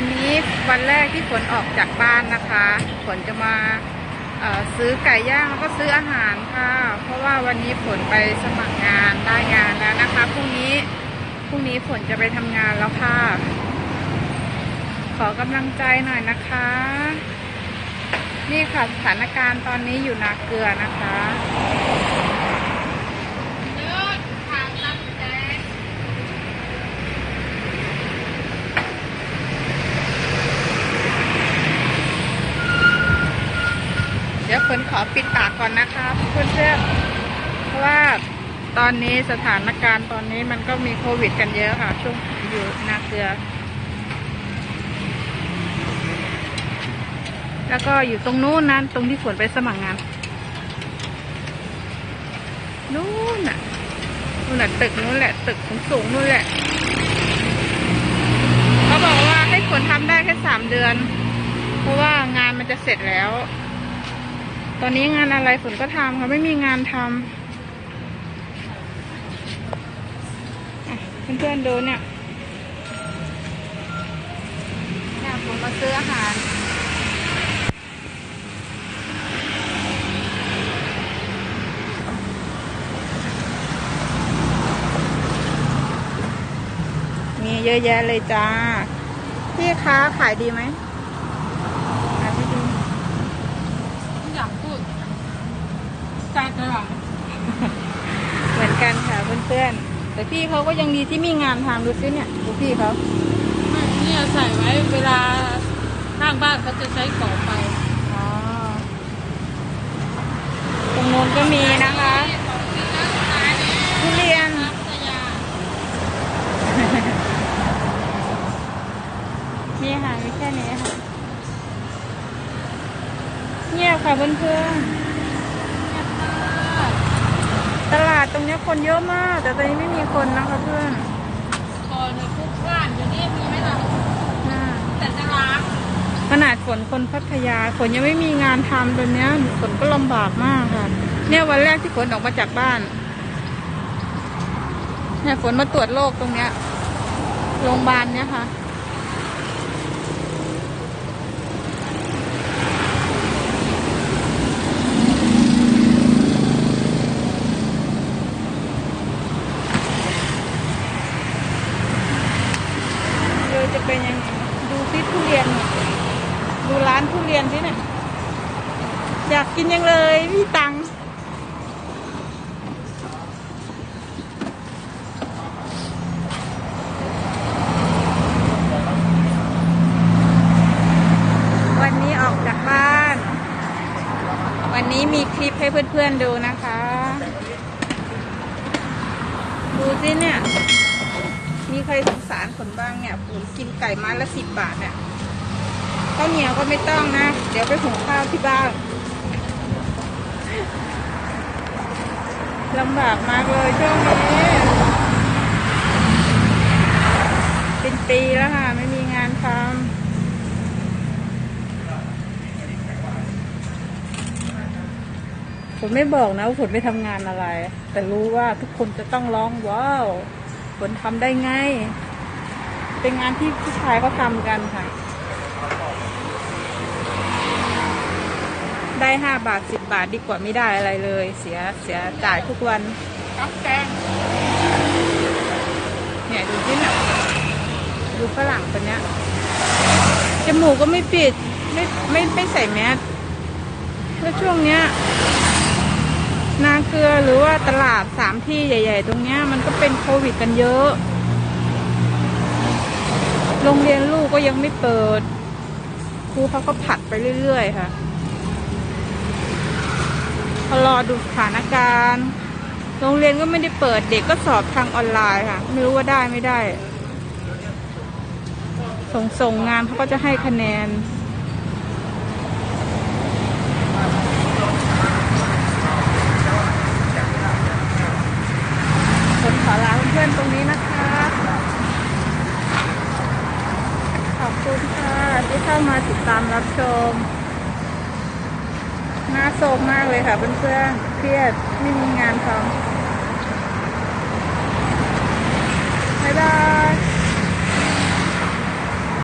นังค่ะวันนี้วันแรกที่ฝนออกจากบ้านนะคะฝนจะมาซื้อไก่ย่างแล้วก็ซื้ออาหารค่ะ เพราะว่าวันนี้ฝนไปสมัครงานได้งานแล้วนะคะพรุ่งนี้พรุ่งนี้ฝนจะไปทำงานแล้วค่ะ ขอกำลังใจหน่อยนะคะ นี่ค่ะสถานการณ์ตอนนี้อยู่นาเกลือนะคะ ดี๋ยวฝนขอปิดปากก่อนนะคะเพื่อนๆเพราะว่าตอนนี้สถานการณ์ตอนนี้มันก็มีโควิดกันเยอะค่ะ ช่วงอยู่นาเกลือ แล้วก็อยู่ตรงนู้นนั้นตรงที่ฝนไปสมัครงานนู้นน่ะนู่นน่ะตึกนู้นแหละ ตึกสูงๆนู่นแหละเขาบอกว่าให้ฝนทำได้แค่สามเดือน เพราะว่างานมันจะเสร็จแล้ว ตอนนี้งานอะไรฝนก็ทำค่ะไม่มีงานทำเพื่อนๆดูเนี่ยเนี่ยผมมาซื้ออาหารมีเยอะแยะเลยจ้า พี่คะขายดีไหมขายไม่ดี อยากพูดใจกระหล่ำ เหมือนกันค่ะเพื่อนๆ แต่ พี่เขาก็ยังดีที่มีงานทำดูซิเนี่ยดูพี่เขาไม่เนี่ยใส่ไว้เวลาข้างบ้านเขาจะใช้ก่อไฟอ๋อตรงโน้นก็มีนะคะทุเรียนพัทยานี่ค่ะมีแค่นี้ค่ะเงียบค่ะเพื่อนๆ ตลาดตรงเนี้ยคนเยอะมาก แต่ตอนนี้ไม่มีคนนะคะเพื่อนก่อนในคุกบ้านอยู่นี่มีไหมล่ะอ่าแต่จะล้างขนาดฝนคนพัทยาฝนยังไม่มีงานทำตอนเนี้ยฝนก็ลำบากมากค่ะ เนี่ยวันแรกที่ฝนออกมาจากบ้าน เนี่ยฝนมาตรวจโรคตรงเนี้ยโรงพยาบาลเนี้ยค่ะ เดี๋ยวจะเป็นยังไงดูซิทุเรียน ดูร้านทุเรียนสิเนี่ยอยากกินยังเลยไม่ตังวันนี้ออกจากบ้าน วันนี้มีคลิปให้เพื่อนๆดูนะคะ ดูสิเนี่ย ใครสงสารคนบ้างเนี่ยผมกินไก่ไม้ละสิบบาทเนี่ยข้าวเหนียวก็ไม่ต้องนะ เดี๋ยวไปหุงข้าวที่บ้านลำบากมากเลยช่วงนี้เป็นปีแล้วค่ะ ไม่มีงานทำผมไม่บอกนะว่าผมไปทำงานอะไร แต่รู้ว่าทุกคนจะต้องร้องว้าว ฝนทำได้ไง เป็นงานที่ผู้ชายเขาทำกันค่ะ ได้ห้าบาทสิบบาทดีกว่าไม่ได้อะไรเลย เสียเสียจ่ายทุกวันกับแกงเนี่ยดูที่เนี่ยดูฝรั่งคนเนี้ยจมูกก็ไม่ปิด ไม่ไม่ไม่ใส่แมสแล้วช่วงเนี้ย นาเกลือหรือว่าตลาดสามที่ใหญ่ ๆ ตรงเนี้ยมันก็เป็นโควิดกันเยอะ โรงเรียนลูกก็ยังไม่เปิด ครูเขาก็ผัดไปเรื่อย ๆ ค่ะพอรอดูสถานการณ์โรงเรียนก็ไม่ได้เปิดเด็กก็สอบทางออนไลน์ค่ะ ไม่รู้ว่าได้ไม่ได้ ส่งส่งงานเขาก็จะให้คะแนน อลาเพื่อนๆตรงนี้นะคะ ขอบคุณค่ะที่เข้ามาติดตามรับชม น่าโศกมากเลยค่ะเพื่อนๆเครียดไม่มีงานทำบ๊ายบาย